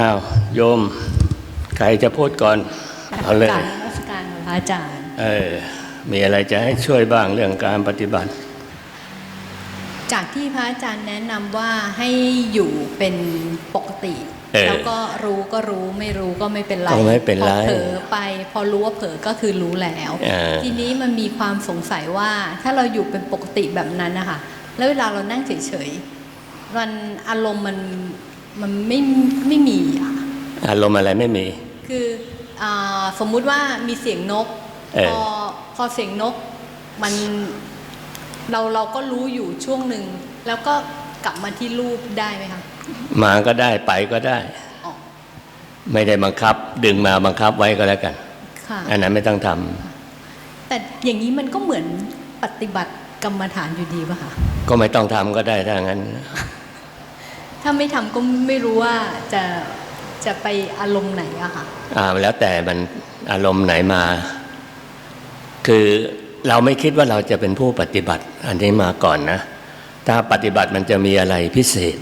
อ้าวโยม ใครจะพูดก่อน เอาเลยกราบนมัสการค่ะพระอาจารย์ เออ มีอะไรจะให้ช่วยบ้างเรื่องการปฏิบัติ จากที่พระอาจารย์แนะนำว่าให้อยู่เป็นปกติเออแล้วก็รู้ก็รู้ไม่รู้ก็ไม่เป็นไรก็ไม่เป็นไรพอเผลอไปพอรู้ว่าเผลอก็คือรู้แล้วเออทีนี้มันมีความสงสัยว่าถ้าเราอยู่เป็นปกติแบบนั้นนะคะแล้วเวลาเรานั่งเฉยๆมันอารมณ์มัน มันไม่ไม่มีอะอารมณ์อะไรไม่มี คืออาสมมุติว่ามีเสียงนกเออพอพอเสียงนกมันเราเราก็รู้อยู่ช่วงหนึ่งแล้วก็กลับมาที่รูปได้ไหมคะมาก็ได้ไปก็ได้อ๋อไม่ได้บังคับ ดึงมาบังคับไว้ก็แล้วกันค่ะอันนั้นไม่ต้องทำแต่อย่างนี้มันก็เหมือนปฏิบัติกรรมฐานอยู่ดีป่ะคะก็ไม่ต้องทำก็ได้ถ้างั้น ถ้าไม่ทำก็ไม่รู้ว่าจะจะไปอารมณ์ไหนอะค่ะอ่าแล้วแต่มันอารมณ์ไหนมา คือเราไม่คิดว่าเราจะเป็นผู้ปฏิบัติ อันนี้มาก่อนนะ ถ้าปฏิบัติมันจะมีอะไรพิเศษ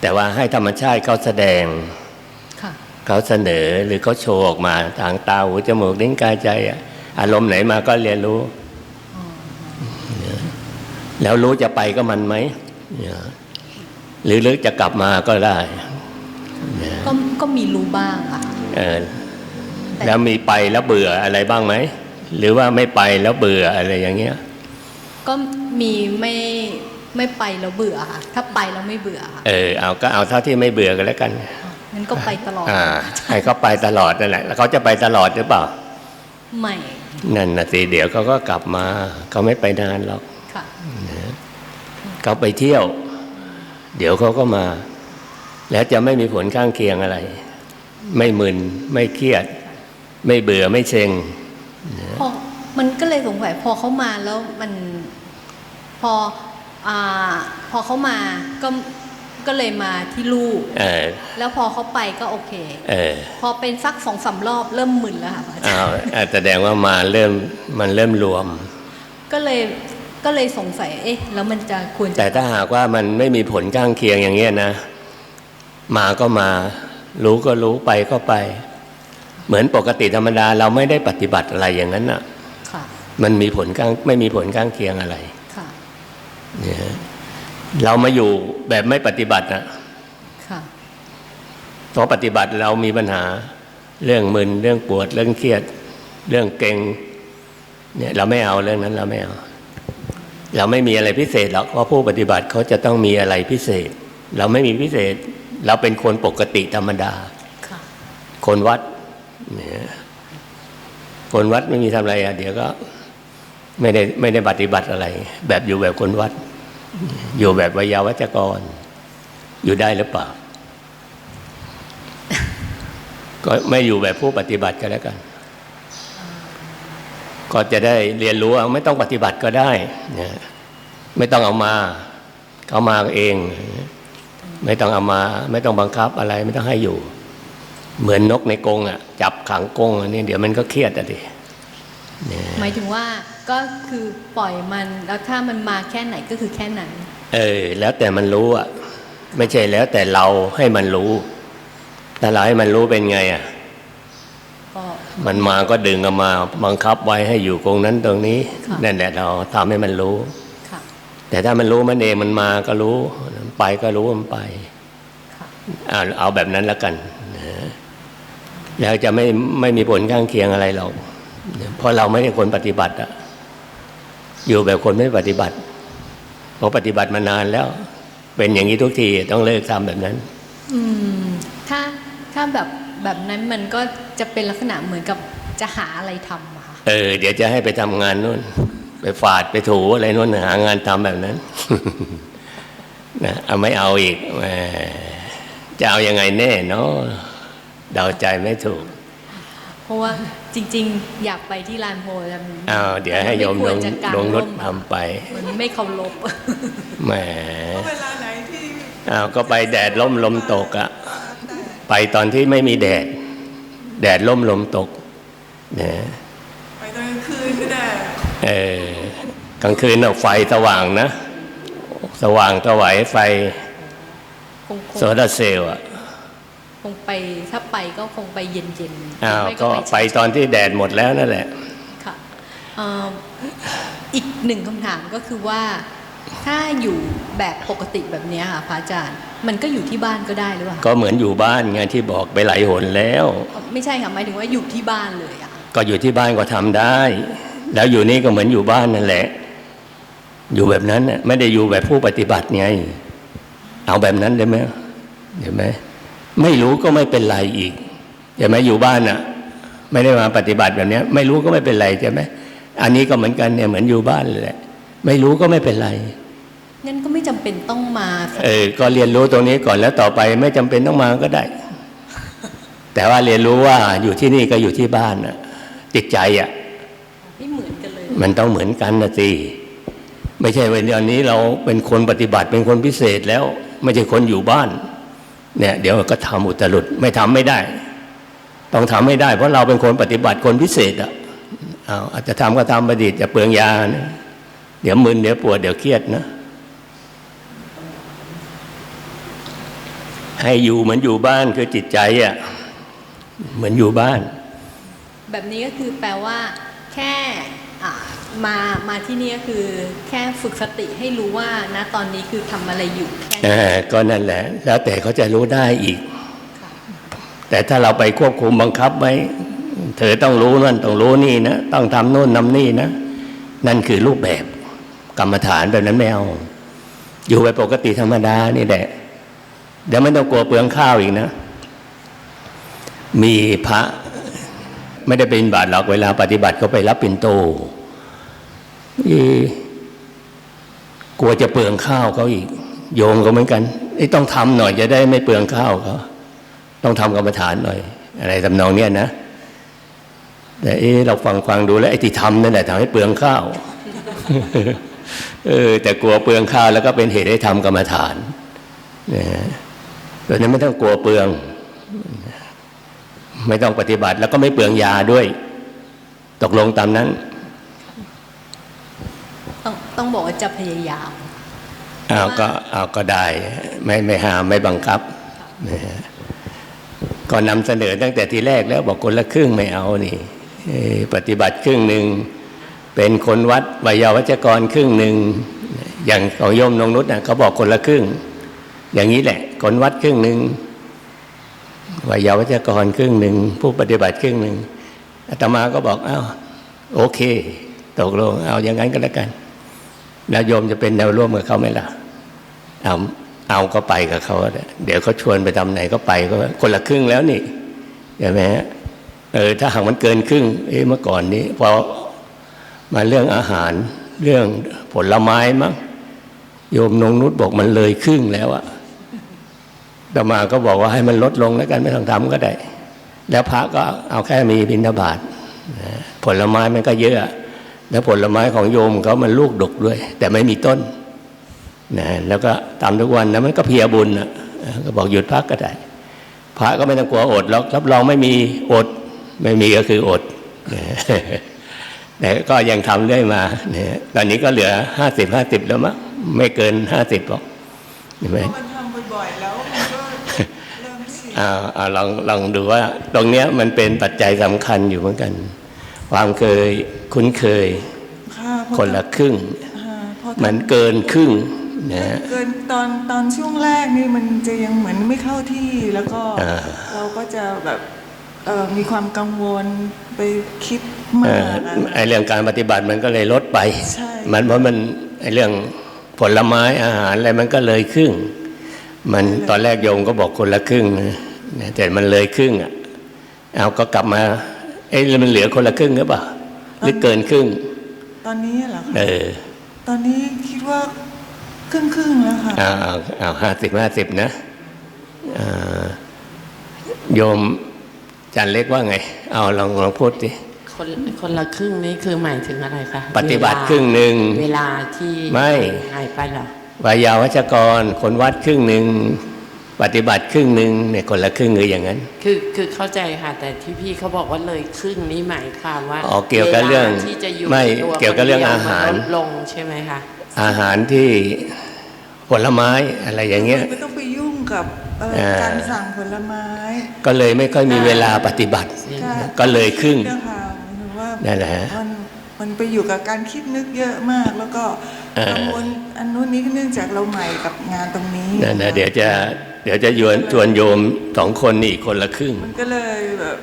แต่ว่าให้ธรรมชาติเขาแสดงค่ะเขาเสนอหรือเขาโชว์ออกมาทางตาหูจมูกลิ้นกายใจอะอารมณ์ไหนมาก็เรียนรู้ แล้วรู้จะไปก็มันไหมเนี่ย หรือลึกจะกลับมาก็ได้ก็ก็มีรู้บ้างอะเออแล้วมีไปแล้วเบื่ออะไรบ้างไหม หรือว่าไม่ไปแล้วเบื่ออะไรอย่างเงี้ย ก็มีไม่ไม่ไปแล้วเบื่อค่ะถ้าไปแล้วไม่เบื่อค่ะเออเอาก็เอาเท่าที่ไม่เบื่อกันแล้วกันงั้นก็ไปตลอดอ่าให้เขาไปตลอดนั่นแหละแล้วเขาจะไปตลอดหรือเปล่าไม่นั่นนะสิเดี๋ยวเขาก็กลับมาเขาไม่ไปนานหรอกค่ะเขาไปเที่ยว เดี๋ยวเขาก็มา แล้วจะไม่มีผลข้างเคียงอะไร ไม่มึนไม่เครียด ไม่เบื่อไม่เซ็งพอมันก็เลยสงสัยพอเขามาแล้วมันพออ่าพอเขามาก็ก็เลยมาที่ลูกเออแล้วพอเขาไปก็โอเคเออพอเป็นสักสองสามรอบเริ่มมึนแล้วค่ะพระอาจารย์อ้าวอะแสดงว่ามาเริ่มมันเริ่มรวม ก็เลย ก็เลยสงสัย เอ๊ะ แล้วมันจะควรจะแต่ถ้าหากว่ามันไม่มีผลข้างเคียงอย่างเงี้ยนะ มาก็มา รู้ก็รู้ไปก็ไป เหมือนปกติธรรมดาเราไม่ได้ปฏิบัติอะไรอย่างนั้นน่ะค่ะมันมีผลข้างไม่มีผลข้างเคียงอะไรค่ะเนี่ยเรามาอยู่แบบไม่ปฏิบัตินะค่ะเพราะปฏิบัติเรามีปัญหา เรื่องมึนเรื่องปวดเรื่องเครียด เรื่องเกร็งเนี่ยเราไม่เอาเรื่องนั้นเราไม่เอา เราไม่มีอะไรพิเศษหรอกเพราะผู้ปฏิบัติเขาจะต้องมีอะไรพิเศษ เราไม่มีพิเศษ เราเป็นคนปกติธรรมดาค่ะคนวัดเนี่ยคนวัดไม่มีทำอะไรอะเดี๋ยวก็ไม่ได้ไม่ได้ปฏิบัติอะไร แบบอยู่แบบคนวัด อยู่แบบวิยาวัจกร อยู่ได้หรือเปล่า ก็ไม่อยู่แบบผู้ปฏิบัติก็แล้วกัน ก็จะได้เรียนรู้ว่าไม่ต้องปฏิบัติก็ได้นะไม่ต้องเอามาเขามาเอง ไม่ต้องเอามา ไม่ต้องบังคับอะไรไม่ต้องให้อยู่ เหมือนนกในกรงอะ จับขังกรงอันนี้เดี๋ยวมันก็เครียดอะดิเนี่ยหมายถึงว่าก็คือปล่อยมันแล้วถ้ามันมาแค่ไหนก็คือแค่นั้นเออแล้วแต่มันรู้อะ ไม่ใช่แล้วแต่เราให้มันรู้ถ้าเราให้มันรู้เป็นไงอะก็ มันมาก็ดึงเอามาบังคับไว้ให้อยู่ตรงนั้นตรงนี้ค่ะนั่นแหละเราทำให้มันรู้ค่ะแต่ถ้ามันรู้มันเองมันมาก็รู้ไปก็รู้มันไปค่ะเอาเอาแบบนั้นแล้วกันนะแล้วจะไม่ไม่มีผลข้างเคียงอะไรหรอกเพราะเราไม่ได้คนปฏิบัติอะอยู่แบบคนไม่ปฏิบัติเพราะปฏิบัติมานานแล้ว เป็นอย่างนี้ทุกทีต้องเลิกทำแบบนั้น อืมถ้าถ้าแบบแบบนั้นมันก็ จะเป็นลักษณะเหมือนกับจะหาอะไรทำอะค่ะเออ เดี๋ยวจะให้ไปทำงานนู่น ไปฝาดไปถูอะไรนู่นหางานทำแบบนั้นนะเอาไม่เอาอีกแหมจะเอายังไงแน่เนาะเดาใจไม่ถูก เพราะว่าจริง ๆ อยากไปที่ลานโพธิ์แต่มันเอาเดี๋ยวให้โยมไควลรงจะกางลงรถร่มอะทำไป มันไม่เคารพแหมเวลาไหนที่อ้าวก็ไปแดดล่มลมตกอะไปตอนที่ไม่มีแดด แดดล่มลมตกนะไปตอนกลางคืนก็ได้เออกลางคืนเอาไฟสว่างนะ สว่างถวายไฟคงโซลาร์เซลล์อะคคงไปถ้าไปก็คงไปเย็นๆอ้าวไม่ก็ไปไปตอนที่แดดหมดแล้วนั่นแหละ ค่ะเอ่ออีกหนึ่งคำถามก็คือว่า ถ้าอยู่แบบปกติแบบเนี้ยค่ะพระอาจารย์ มันก็อยู่ที่บ้านก็ได้หรือเปล่าก็เหมือนอยู่บ้านไงที่บอกไปหลายหนแล้ว ไม่ใช่ค่ะหมายถึงว่าอยู่ที่บ้านเลยอะก็อยู่ที่บ้านก็ทำได้ แล้วอยู่นี่ก็เหมือนอยู่บ้านนั่นแหละ อยู่แบบนั้นน่ะไม่ได้อยู่แบบผู้ปฏิบัติไง เอาแบบนั้นได้ไหมเห็นไหมไม่รู้ก็ไม่เป็นไรอีกใช่ไหมอยู่บ้านน่ะไม่ได้มาปฏิบัติแบบเนี้ยไม่รู้ก็ไม่เป็นไรใช่ไหมอันนี้ก็เหมือนกันเนี่ยเหมือนอยู่บ้านเลยแหละ ไม่รู้ก็ไม่เป็นไรงั้นก็ไม่จำเป็นต้องมาเออก็เรียนรู้ตรงนี้ก่อนแล้วต่อไปไม่จำเป็นต้องมาก็ได้ แต่ว่าเรียนรู้ว่าอยู่ที่นี่ก็อยู่ที่บ้านน่ะจิตใจอะไม่เหมือนกันเลย มันต้องเหมือนกันนะสิไม่ใช่วันเดียวนี้เราเป็นคนปฏิบัติเป็นคนพิเศษแล้ว ไม่ใช่คนอยู่บ้าน เนี่ย เดี๋ยวก็ทำอุตรุดไม่ทำไม่ได้ ต้องทำไม่ได้ เพราะเราเป็นคนปฏิบัติคนพิเศษอะเอาอาจจะทำก็ทำประดิษฐ์อย่าเปลืองยานะ เดี๋ยวมึนเดี๋ยวปวดเดี๋ยวเครียดนะ ให้อยู่เหมือนอยู่บ้านคือจิตใจอะเหมือนอยู่บ้าน แบบนี้ก็คือแปลว่า แค่อะมามาที่นี่ก็คือ แค่ฝึกสติให้รู้ว่านะตอนนี้คือทำอะไรอยู่แค่เอนี้อก็นั่นแหละ แล้วแต่เขาจะรู้ได้อีก แต่ถ้าเราไปควบคุมบังคับไว้ เธอต้องรู้นั่นต้องรู้นี่นะ ต้องทำโน่นทำนี่นะ นั่นคือรูปแบบ กรรมฐานแบบนั้นไม่เอา อยู่ไปปกติธรรมดานี่แหละเดี๋ยวไม่ต้องกลัวเปลืองข้าวอีกนะ มีพระไม่ได้เป็นบาตรหรอกเวลาปฏิบัติเขาไปรับปิ่นโตกลัวจะเปลืองข้าวเขาอีก โยมก็เหมือนกันต้องทำหน่อยจะได้ไม่เปลืองข้าวเขาต้องทำกรรมฐานหน่อย อะไรทำนองเนี้ยนะแต่เอ๊เราฟังฟังดูแล้วไอ้ที่ทำนั่นแหละทำให้เปลืองข้าว เออแต่กลัวเปลืองข้าวแล้วก็เป็นเหตุให้ทำกรรมฐานนะดังนั้นไม่ต้องกลัวเปลือง ไม่ต้องปฏิบัติแล้วก็ไม่เปลืองยาด้วย ตกลงตามนั้น ต้องต้องบอกว่าจะพยายามเอาก็เอาก็ได้ ไม่ไม่ห้ามไม่บังคับนะฮะก็นำเสนอตั้งแต่ทีแรกแล้วบอกคนละครึ่งไม่เอานี่เอ่อปฏิบัติครึ่งหนึ่ง เป็นคนวัดวิยาวัจกรครึ่งหนึ่งอย่างของโยมนงนุษย์นะเขาบอกคนละครึ่ง อย่างนี้แหละ คนวัดครึ่งหนึ่งวิยาวัจกรครึ่งหนึ่งผู้ปฏิบัติครึ่งหนึ่งอาตมาก็บอกอ้าวโอเค ตกลงเอาอย่างนั้นก็แล้วกัน แล้วโยมจะเป็นแนวร่วมกับเขาไหมล่ะเอาเอาก็ไปกับเขาเดี๋ยวเขาชวนไปทำไหนก็ไปก็คนละครึ่งแล้วนี่ใช่ไหมฮะเออถ้าหากมันเกินครึ่ง เอ๊ะเมื่อก่อนนี้พอ มาเรื่องอาหารเรื่องผลไม้มั้งโยมนงนุชบอกมันเลยครึ่งแล้วอะต่อมาก็บอกว่าให้มันลดลงแล้วกันไม่ต้องทำก็ได้ แล้วพระก็เอาแค่มีบิณฑบาตผลไม้มันก็เยอะ แล้วผลไม้ของโยมเขามันลูกดกด้วย แต่ไม่มีต้นนะแล้วก็ตามทุกวันนะมันก็เพียบุญนะก็บอกหยุดพักก็ได้ พระก็ไม่ต้องกลัวอดหรอกรับรองไม่มีอด ไม่มีก็คืออด แต่ก็ยังทำเรื่อยมาเนี่ยตอนนี้ก็เหลือห้าสิบห้าสิบแล้วมั้งไม่เกินห้าสิบหรอกเห็นไหมพอมันทำบ่อยๆแล้วมันก็เริ่มชินอ่าอ่าลองลองดูว่า ตรงเนี้ยมันเป็นปัจจัยสำคัญอยู่เหมือนกัน ความเคยคุ้นเคยค่ะพอคนละครึ่งอ่าพอมันเกินครึ่งนะเกินตอนตอนช่วงแรกนี่มันจะยังเหมือนไม่เข้าที่แล้วก็อ่าเราก็จะแบบ เอ่อมีความกังวลไปคิดมาเอกออะไอเรื่องการปฏิบัติมันก็เลยลดไปใช่ มันเพราะมันไอเรื่องผลไม้อาหารอะไรมันก็เลยครึ่ง มันตอนแรกโยมก็บอกคนละครึ่งนะนะแต่มันเลยครึ่งอะเอาก็กลับมาเอ้ยแล้วมันเหลือคนละครึ่งหรือเปล่าหรือเกินครึ่ง ตอนนี้เหรอคะเออตอนนี้คิดว่าครึ่งครึ่งๆแล้วค่ะเอาเอาเอาห้าสิบห้าสิบนะอ่าโยม จันเล็กว่าไง เอาลองลองพูดดิคนคนละครึ่งนี้คือหมายถึงอะไรคะปฏิบัติเวลาครึ่งหนึ่งเวลาที่ไม่หายไปเหรอวายาวัจกร คนวัดครึ่งหนึ่งปฏิบัติครึ่งหนึ่งเนี่ยคนละครึ่งหรืออย่างนั้น คือคือเข้าใจค่ะ แต่ที่พี่เขาบอกว่าเลยครึ่งนี้หมายความว่าอ๋อเกี่ยวกับเรื่องวลาที่จะอยู่ไม่ตัวเกี่ยวกับเรื่องคนดีอาหารมันลดลงใช่ไหมคะอาหารที่ผลไม้อะไรอย่างเงี้ยไม่ต้องไปยุ่งกับ เอ่อเออการสั่งผลไม้ ก็เลยไม่ค่อยมีเวลาปฏิบัติใช่ก็เลยครึ่งเรื่องค่ะหมายถึงว่านั่นแหละมันมันไปอยู่กับการคิดนึกเยอะมาก แล้วก็เออกังวลอันนู้นนี้เนื่องจากเราใหม่กับงานตรงนี้นั่นนะเดี๋ยวจะเดี๋ยวจะชวนชวนโยมสองคนนี่คนละครึ่ง มันก็เลยแบบ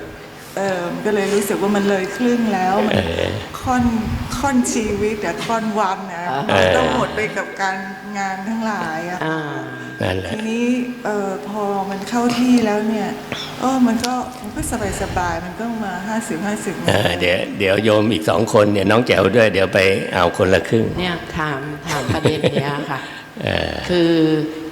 เออมันก็เลยรู้สึกว่ามันเลยครึ่งแล้วมันเออค่อนค่อนชีวิตอะค่อนวันนะเออต้องหมดไปกับการงานทั้งหลายอะอ่า นั่นแหละทีนี้เออพอมันเข้าที่แล้วเนี่ยเออมันก็มันก็สบายสบายๆมันก็มาห้าสิบห้าสิบเออเดี๋ยวเดี๋ยวโยมอีกสองคนเนี่ยน้องแจ๋วด้วยเดี๋ยวไปเอาคนละครึ่งเนี่ยถามถามประเด็นเนี้ยค่ะเออคือ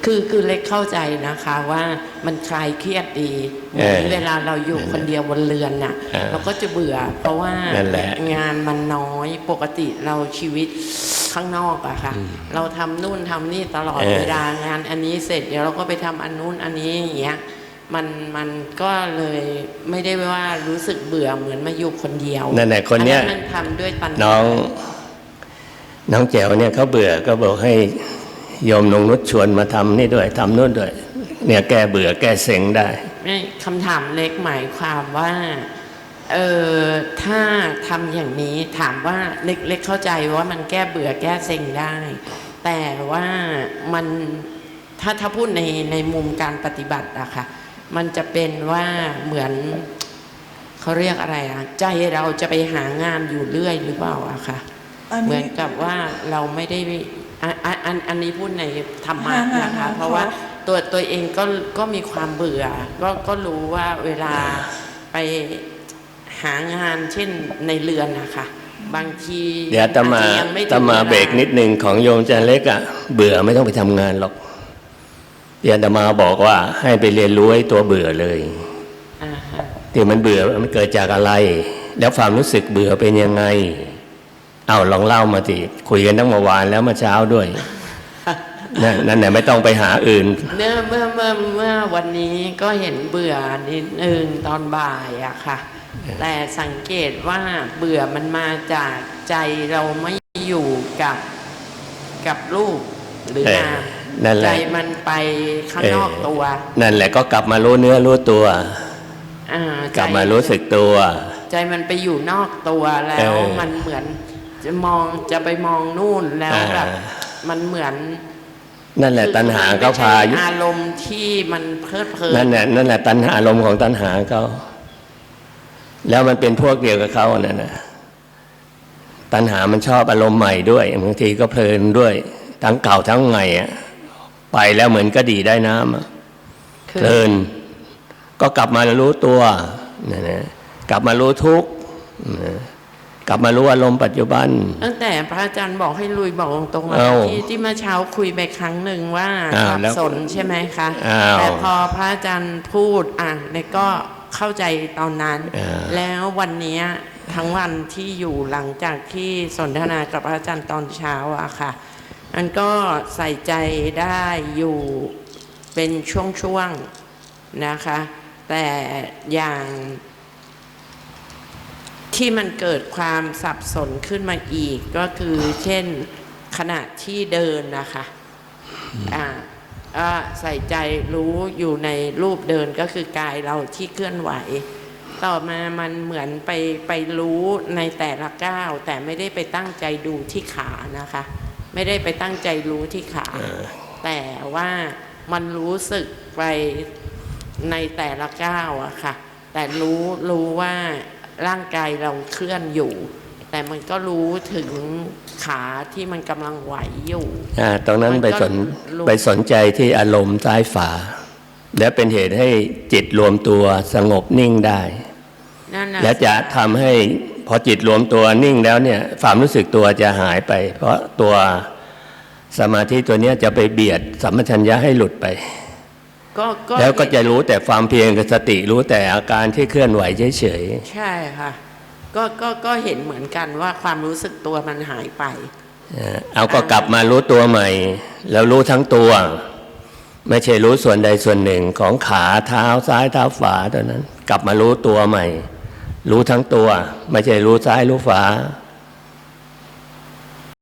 คือคือเล็กเข้าใจนะคะว่ามันคลายเครียดดีเหมือนเออเวลาเราอยู่คนเดียวบนเรือนน่ะเออเราก็จะเบื่อ เพราะว่านั่นแหละงานมันน้อยปกติเราชีวิตข้างนอกอะค่ะ เราทำนู่นทำนี่ตลอดเออเวลางานอันนี้เสร็จเดี๋ยวเราก็ไปทำอันนู้นอันนี้อย่างเงี้ยมันมันก็เลยไม่ได้ว่ารู้สึกเบื่อเหมือนมาอยู่คนเดียวนั่นแหละคนเนี้ยอัมันทำด้วยปัญญาน้อง น้องแจ๋วเนี่ยเขาเบื่อก็บอกให้ โยมนงนุชชวนมาทำนี่ด้วยทำนู่นด้วย เนี่ยแก้เบื่อแก้เซ็งได้ไม่คำถามเล็กหมายความว่า เออถ้าทำอย่างนี้ถามว่าเล็กเล็กเข้าใจว่ามันแก้เบื่อแก้เซ็งได้ แต่ว่ามันถ้าถ้าพูดในในมุมการปฏิบัติอะค่ะมันจะเป็นว่าเหมือนเขาเรียกอะไรอะใจเราจะไปหางานอยู่เรื่อยหรือเปล่าอะค่ะอันเหมืนี้อนกับว่าเราไม่ได้ อันอันอันอันนี้พูดในธรรมะอ่านะคะอ่าเพราะว่าค่ะตัวตัวเองก็ก็มีความเบื่อ ก็ก็รู้ว่าเวลาไปหางานเช่นในเรือนนะคะบางทีเดี๋ยวอาตมาอจจะยังไถึงตมาเบรกนิดหนึ่งของโยมจันเล็กอะเบื่อไม่ต้องไปทำงานหรอกเดี๋ยวอาตมาบอกว่าให้ไปเรียนรู้ไอ้ตัวเบื่อเลยอ่าฮะที่มันเบื่อมันเกิดจากอะไร แล้วความรู้สึกเบื่อเป็นยังไง เอาลองเล่ามาสิคุยกันตั้งเมื่อวานแล้วเมื่อเช้าด้วยนั่นนั่นแหละไม่ต้องไปหาอื่นเมื่อเมื่อเมื่อเมื่อวันนี้ก็เห็นเบื่อนิดนึงตอนบ่ายอะค่ะ แต่สังเกตว่าเบื่อมันมาจากใจเราไม่อยู่กับกับลูกหรือเอองานนั่นแหละใจมันไปข้างนอกตัว นั่นแหละก็กลับมารู้เนื้อรู้ตัวอ่ากลับมารู้สึกตัว ใจมันไปอยู่นอกตัวแล้วเออมันเหมือน จะมองจะไปมองนู่นแล้วอ่าแบบมันเหมือน นั่นแหละตัณหาเขาพาคือยุมันไม่ใช่อารมณ์ที่มันเพลิดเพลินนั่นแหละนั่นแหละตัณหาอารมณ์ของตัณหาเขาแล้วมันเป็นพวกเดียวกับเขานั่นนะตัณหามันชอบอารมณ์ใหม่ด้วยบางทีก็เพลินด้วย ทั้งเก่าทั้งใหม่อะไปแล้วเหมือนก็ดีได้น้ำอะคือเพลิน ก็กลับมารู้ตัวนะนะกลับมารู้ทุกข์นะ กลับมารู้อารมณ์ปัจจุบัน ตั้งแต่พระอาจารย์บอกให้ลุยบอกตรงๆว่าเอ้าที่ที่เมื่อเช้าคุยไปครั้งหนึ่งว่าอ้าวสับแล้วสนใช่ไหมคะอ้าวแต่พอพระอาจารย์พูดอะเนี่ยก็เข้าใจตอนนั้น อ่า แล้ววันเนี้ยทั้งวันที่อยู่หลังจากที่สนทนากับพระอาจารย์ตอนเช้าอะค่ะมันก็ใส่ใจได้อยู่เป็นช่วงๆ นะคะ แต่อย่าง ที่มันเกิดความสับสนขึ้นมาอีกก็คือเช่นขณะที่เดินนะคะอ่าอ่าใส่ใจรู้อยู่ในรูปเดินก็คือกายเราที่เคลื่อนไหว ต่อมามันเหมือนไปไปรู้ในแต่ละก้าวแต่ไม่ได้ไปตั้งใจดูที่ขานะคะ ไม่ได้ไปตั้งใจรู้ที่ขา แต่ว่ามันรู้สึกไปในแต่ละก้าวอะค่ะ แต่รู้รู้ว่า ร่างกายเราเคลื่อนอยู่ แต่มันก็รู้ถึงขาที่มันกำลังไหวอยู่อ่าตรงนั้นมันไปก็สนรู้ไปสนใจที่อารมณ์ซ้ายฝา และเป็นเหตุให้จิตรวมตัวสงบนิ่งได้นั่นนะและจะทำให้พอจิตรวมตัวนิ่งแล้วเนี่ยความรู้สึกตัวจะหายไป เพราะตัวสมาธิตัวเนี้ยจะไปเบียดสัมปชัญญะให้หลุดไป ก็ก็แล้วก็จะรู้แต่ความเพียรกับสติรู้แต่อาการที่เคลื่อนไหวเฉยใช่ค่ะก็ก็ก็เห็นเหมือนกันว่าความรู้สึกตัวมันหายไปๆอ่าเอาก็กลับมารู้ตัวใหม่ แล้วรู้ทั้งตัว ไม่ใช่รู้ส่วนใดส่วนหนึ่งของขาเท้าซ้ายเท้าขวาเท่านั้น กลับมารู้ตัวใหม่ รู้ทั้งตัว ไม่ใช่รู้ซ้ายรู้ขวาค